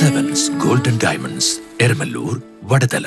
Diamonds Eramalloor Vadathala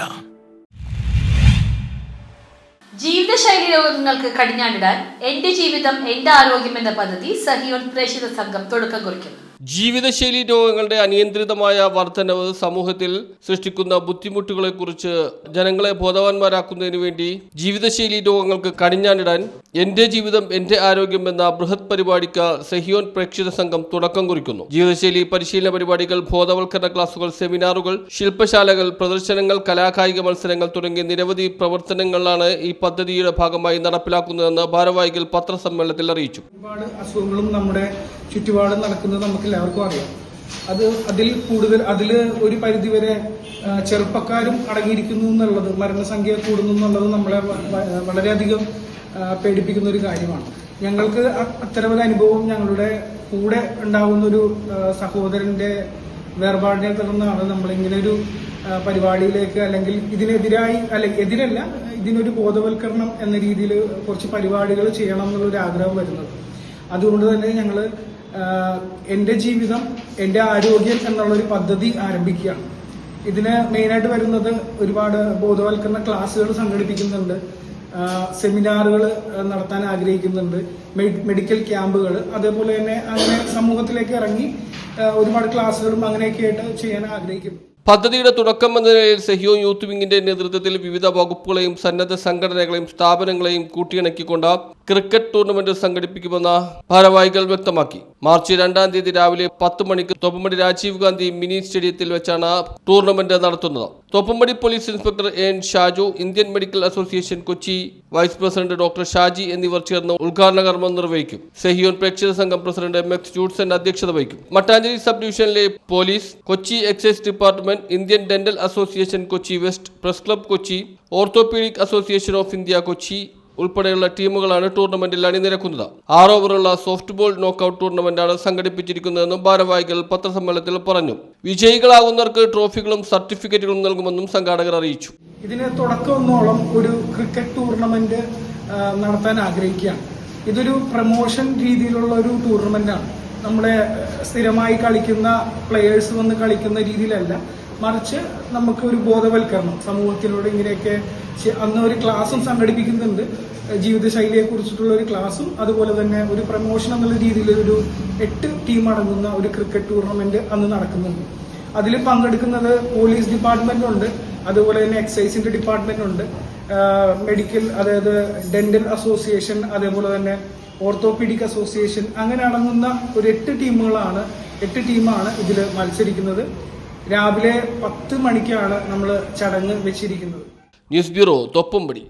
ജീവിതശൈലി രോഗങ്ങൾക്ക് കടിഞ്ഞാണിടാൻ എന്റെ ജീവിതം എന്റെ ആരോഗ്യം എന്ന പദ്ധതി സഹിയോൻ പ്രേക്ഷിത സംഘം തുടക്കം കുറിക്കുന്നു. ജീവിതശൈലി രോഗങ്ങളുടെ അനിയന്ത്രിതമായ വർധനവ് സമൂഹത്തിൽ സൃഷ്ടിക്കുന്ന ബുദ്ധിമുട്ടുകളെക്കുറിച്ച് ജനങ്ങളെ ബോധവാന്മാരാക്കുന്നതിന് വേണ്ടി ജീവിതശൈലി രോഗങ്ങൾക്ക് കടിഞ്ഞാണിടാൻ എന്റെ ജീവിതം എന്റെ ആരോഗ്യം എന്ന ബൃഹത് പരിപാടിക്ക് സഹിയോൻ പ്രേക്ഷിത സംഘം തുടക്കം കുറിക്കുന്നു. ജീവിതശൈലി പരിശീലന പരിപാടികൾ ബോധവൽക്കരണ ക്ലാസുകൾ സെമിനാറുകൾ ശില്പശാലകൾ പ്രദർശനങ്ങൾ കലാകായിക മത്സരങ്ങൾ തുടങ്ങിയ നിരവധി പ്രവർത്തനങ്ങളാണ് ഈ പദ്ധതിയുടെ ഭാഗമായി നടപ്പിലാക്കുന്നതെന്ന് ഭാരവാഹികൾ പത്രസമ്മേളനത്തിൽ അറിയിച്ചു. ഒരുപാട് അസുഖങ്ങളും നമ്മുടെ ചുറ്റുപാടും നടക്കുന്നത് നമുക്ക് എല്ലാവർക്കും അറിയാം. അത് അതിൽ കൂടുതൽ അതിൽ ഒരു പരിധിവരെ വരെ ചെറുപ്പക്കാരും അടങ്ങിയിരിക്കുന്നു എന്നുള്ളത് മരണസംഖ്യ കൂടുന്നു എന്നുള്ളത് നമ്മളെ വളരെയധികം പേടിപ്പിക്കുന്ന ഒരു കാര്യമാണ്. ഞങ്ങൾക്ക് അത്തരമൊരു അനുഭവം ഞങ്ങളുടെ കൂടെ ഉണ്ടാകുന്ന ഒരു സഹോദരന്റെ വേർപാടിനെ തുടർന്നാണ് നമ്മളിങ്ങനെ ഒരു പരിപാടിയിലേക്ക് അല്ലെങ്കിൽ ഇതിനെതിരായി അല്ലെങ്കിൽ എതിരല്ല ഇതിനൊരു ബോധവൽക്കരണം എന്ന രീതിയിൽ കുറച്ച് പരിപാടികൾ ചെയ്യണം എന്നുള്ളൊരു ആഗ്രഹം വരുന്നത്. അതുകൊണ്ട് തന്നെ ഞങ്ങൾ എന്റെ ജീവിതം എന്റെ ആരോഗ്യം എന്നുള്ള ഒരു പദ്ധതി ആരംഭിക്കുകയാണ്. ഇതിന് മെയിനായിട്ട് വരുന്നത് ഒരുപാട് ബോധവൽക്കരണ ക്ലാസ്സുകൾ സംഘടിപ്പിക്കുന്നുണ്ട്. സെമിനാറുകൾ നടത്താൻ ആഗ്രഹിക്കുന്നുണ്ട്. മെഡിക്കൽ ക്യാമ്പുകൾ. അതേപോലെ തന്നെ അങ്ങനെ സമൂഹത്തിലേക്ക് ഇറങ്ങി ഒരുപാട് ക്ലാസ്സുകളും അങ്ങനെയൊക്കെ ആയിട്ട് ചെയ്യാൻ ആഗ്രഹിക്കുന്നു. പദ്ധതിയുടെ തുടക്കം എന്ന നിലയിൽ സെഹിയോ യൂത്ത് വിങ്ങിന്റെ നേതൃത്വത്തിൽ വിവിധ വകുപ്പുകളെയും സന്നദ്ധ സംഘടനകളെയും സ്ഥാപനങ്ങളെയും കൂട്ടിയിണക്കിക്കൊണ്ട് ക്രിക്കറ്റ് ടൂർണമെന്റ് സംഘടിപ്പിക്കുമെന്ന് ഭാരവാഹികൾ വ്യക്തമാക്കി. മാർച്ച് രണ്ടാം തീയതി രാവിലെ പത്ത് മണിക്ക് തോപ്പുംപടി രാജീവ് ഗാന്ധി മിനി സ്റ്റേഡിയത്തിൽ വെച്ചാണ് ടൂർണമെന്റ് നടത്തുന്നത്. Thoppumpady police inspector N Shaju Indian medical association Kochi vice president doctor Shaji എന്നിവർ ചേർന്ന് ഉദ്ഘാടന കർമ്മം നിർവഹിക്കും. സെഹിയോൻ പ്രേക്ഷക സംഘം പ്രസിഡന്റ് എം എക്സ് ജൂഡ്സൺ അധ്യക്ഷത വഹിക്കും. മട്ടാഞ്ചേരി സബ് ഡിവിഷനിലെ police Kochi excise department Indian dental association Kochi west press club Kochi orthopaedic association of India Kochi ഉൾപ്പെടെയുള്ള ടീമുകളാണ് ടൂർണമെന്റിൽ അണിനിരക്കുന്നത്. ആറ് ഓവറുള്ള സോഫ്റ്റ് ബോൾ നോക്കൌട്ട് ടൂർണമെന്റാണ് സംഘടിപ്പിച്ചിരിക്കുന്നതെന്നും ഭാരവാഹികൾ പത്രസമ്മേളനത്തിൽ പറഞ്ഞു. വിജയികളാകുന്നവർക്ക് ട്രോഫികളും സർട്ടിഫിക്കറ്റുകളും നൽകുമെന്നും സംഘാടകർ അറിയിച്ചു. ഇതിന് തുടക്കമെന്നോളം ഒരു ക്രിക്കറ്റ് ടൂർണമെന്റ് നടത്താൻ ആഗ്രഹിക്കുകയാണ്. ഇതൊരു പ്രൊമോഷൻ രീതിയിലുള്ള ഒരു ടൂർണമെന്റാണ്. നമ്മളെ സ്ഥിരമായി കളിക്കുന്ന പ്ലെയേഴ്സ് വന്ന് കളിക്കുന്ന രീതിയിലല്ല. മറിച്ച് നമുക്ക് ഒരു ബോധവൽക്കരണം. സമൂഹത്തിലൂടെ ഇങ്ങനെയൊക്കെ അന്ന് ഒരു ക്ലാസ്സും സംഘടിപ്പിക്കുന്നുണ്ട്. ജീവിതശൈലിയെ കുറിച്ചിട്ടുള്ള ഒരു ക്ലാസ്സും അതുപോലെ തന്നെ ഒരു പ്രമോഷൻ എന്നുള്ള രീതിയിൽ ഒരു എട്ട് ടീം അടങ്ങുന്ന ഒരു ക്രിക്കറ്റ് ടൂർണമെന്റ് അന്ന് നടക്കുന്നുണ്ട്. അതിൽ പങ്കെടുക്കുന്നത് പോലീസ് ഡിപ്പാർട്ട്മെന്റ് ഉണ്ട് അതുപോലെ തന്നെ എക്സൈസിന്റെ ഡിപ്പാർട്ട്മെന്റ് ഉണ്ട്. മെഡിക്കൽ അതായത് ഡെന്റൽ അസോസിയേഷൻ അതേപോലെ തന്നെ ഓർത്തോപീഡിക് അസോസിയേഷൻ അങ്ങനെ അടങ്ങുന്ന ഒരു എട്ട് ടീമുകളാണ് എട്ട് ടീമാണ് ഇതിൽ മത്സരിക്കുന്നത്. രാവിലെ പത്ത് മണിക്കാണ് നമ്മൾ ചടങ്ങ് വെച്ചിരിക്കുന്നത്. News bureau Thoppumpady.